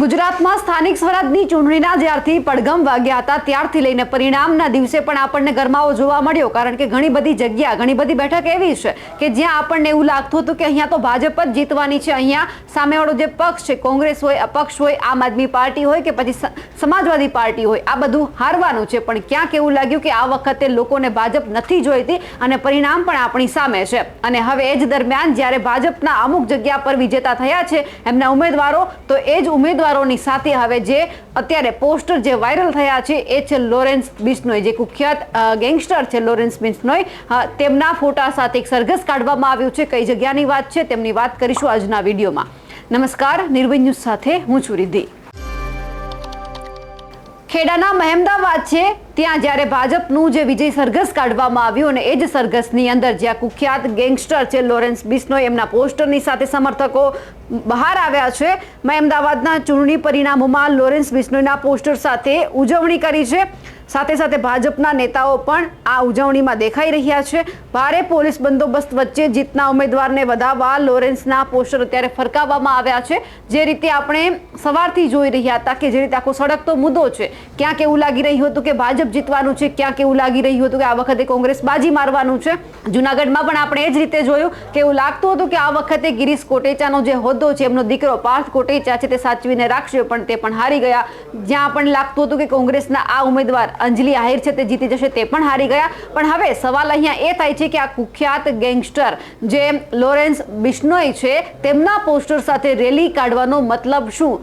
ગુજરાતમાં સ્થાનિક સ્વરાજની ચૂંટણીના જ્યારથી પડઘમ વાગ્યા હતા, ત્યારથી લઈને પરિણામના દિવસે પણ આપણને ગરમાવો જોવા મળ્યો, કારણ કે ઘણી બધી જગ્યા, ઘણી બધી બેઠક એવી છે કે જ્યાં આપણને એવું લાગતું હતું કે અહીંયા તો ભાજપ જ જીતવાની છે. અહીંયા સામેવાળો જે પક્ષ છે, કોંગ્રેસ હોય, અપક્ષ હોય, આમ આદમી પાર્ટી હોય કે પછી સમાજવાદી પાર્ટી હોય, આ બધું હારવાનું છે. પણ ક્યાંક એવું લાગ્યું કે આ વખતે લોકોને ભાજપ નથી જોઈતી અને પરિણામ પણ આપણી સામે છે. અને હવે એ જ દરમિયાન જ્યારે ભાજપના અમુક જગ્યા પર વિજેતા થયા છે એમના ઉમેદવારો, તો એ જ ઉમેદવારોની સાથે હવે જે અત્યારે પોસ્ટર જે વાયરલ થયા છે, એ છે લોરેન્સ બિશ્નોઈ જે કુખ્યાત ગેંગસ્ટર છે લોરેન્સ બિશ્નોઈ તેમના ફોટા સાથે એક સરઘસ કાઢવામાં આવ્યું છે. કઈ જગ્યાની વાત છે, તેમની વાત કરીશું આજના વિડીયોમાં. નમસ્કાર નિર્ભય ન્યૂઝ સાથે હું છું રિદ્ધિ. ખેડાના મહેમદાવાદ છે, ત્યાં જ્યારે ભાજપનું જે વિજય સરઘસ કાઢવામાં આવ્યું અને એ જ સરઘસની અંદર જ્યાં કુખ્યાત ગેંગસ્ટર છે લોરેન્સ બિસ્નો એમના પોસ્ટરની સાથે સમર્થકો બહાર આવ્યા છે. મહેમદાવાદના ચૂંટણી પરિણામોમાં લોરેન્સ બિસ્નોના પોસ્ટર સાથે ઉજવણી કરી છે. સાથે સાથે ભાજપના નેતાઓ પણ આ ઉજવણીમાં દેખાઈ રહ્યા છે. ભારે પોલીસ બંદોબસ્ત વચ્ચે જીતના ઉમેદવારને વધાવવા લોરેન્સના પોસ્ટર અત્યારે ફરકાવવામાં આવ્યા છે. જે રીતે આપણે સવારથી જોઈ રહ્યા હતા કે જે રીતે આખો સડકતો મુદ્દો છે. ક્યાંક એવું લાગી રહ્યું હતું કે ભાજપ જીતવાનું છે, ક્યાંક એવું લાગી રહ્યું હતું કે આ વખતે કોંગ્રેસ બાજી મારવાનું છે. જુનાગઢમાં પણ આપણે એ જ રીતે જોયું કે એવું લાગતું હતું કે આ વખતે ગિરીશ કોટેચાનો જે હોદ્દો છે, એમનો દીકરો પાર્થ કોટેચા છે તે સાચવીને રાખશે, પણ તે પણ હારી ગયા. જ્યાં પણ લાગતું હતું કે કોંગ્રેસના આ ઉમેદવાર અંજલિ આહિર છે તે જીતી જશે તે પણ હારી ગયા. પણ હવે સવાલ અહીંયા એ થાય છે કે આ કુખ્યાત ગેંગસ્ટર જે લોરેન્સ બિશ્નોય છે, તેમના પોસ્ટર સાથે રેલી કાઢવાનો મતલબ શું?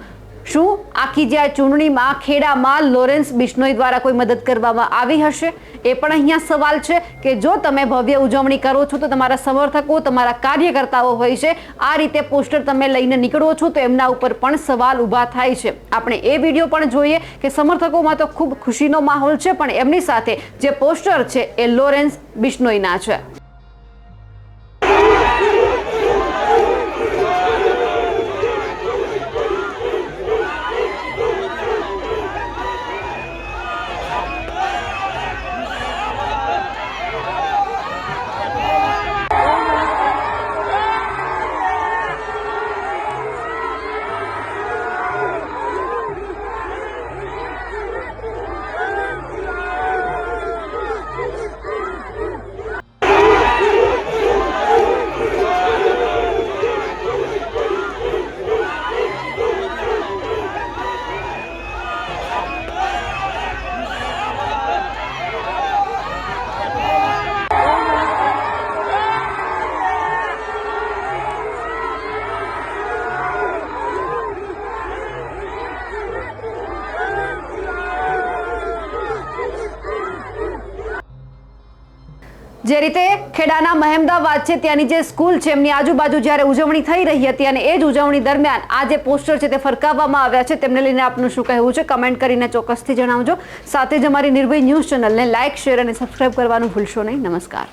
શું આખી જે આ ચૂંટણીમાં ખેડામાં લોરેન્સ બિશ્નોઈ દ્વારા કોઈ મદદ કરવામાં આવી હશે? એ પણ અહીંયા સવાલ છે કે જો તમે ભવ્ય ઉજવણી કરો છો તો તમારા સમર્થકો, તમારા કાર્યકર્તાઓ હોય છે, આ રીતે પોસ્ટર તમે લઈને નીકળો છો તો એમના ઉપર પણ સવાલ ઊભા થાય છે. આપણે એ વીડિયો પણ જોઈએ કે સમર્થકોમાં તો ખૂબ ખુશીનો માહોલ છે, પણ એમની સાથે જે પોસ્ટર છે એ લોરેન્સ બિશ્નોઈના છે. જે રીતે ખેડાના મહેમદાવાદ છે, ત્યાંની જે સ્કૂલ છે, એમની આજુબાજુ જ્યારે ઉજવણી થઈ રહી હતી અને એ જ ઉજવણી દરમિયાન આ જે પોસ્ટર છે, તે ફરકાવવામાં આવ્યા છે, તેમને લઈને આપનું શું કહેવું છે, કમેન્ટ કરીને ચોક્કસથી જણાવજો. સાથે જ અમારી નિર્ભય ન્યૂઝ ચેનલને લાઇક શેર અને સબસ્ક્રાઇબ કરવાનું ભૂલશો નહીં. નમસ્કાર.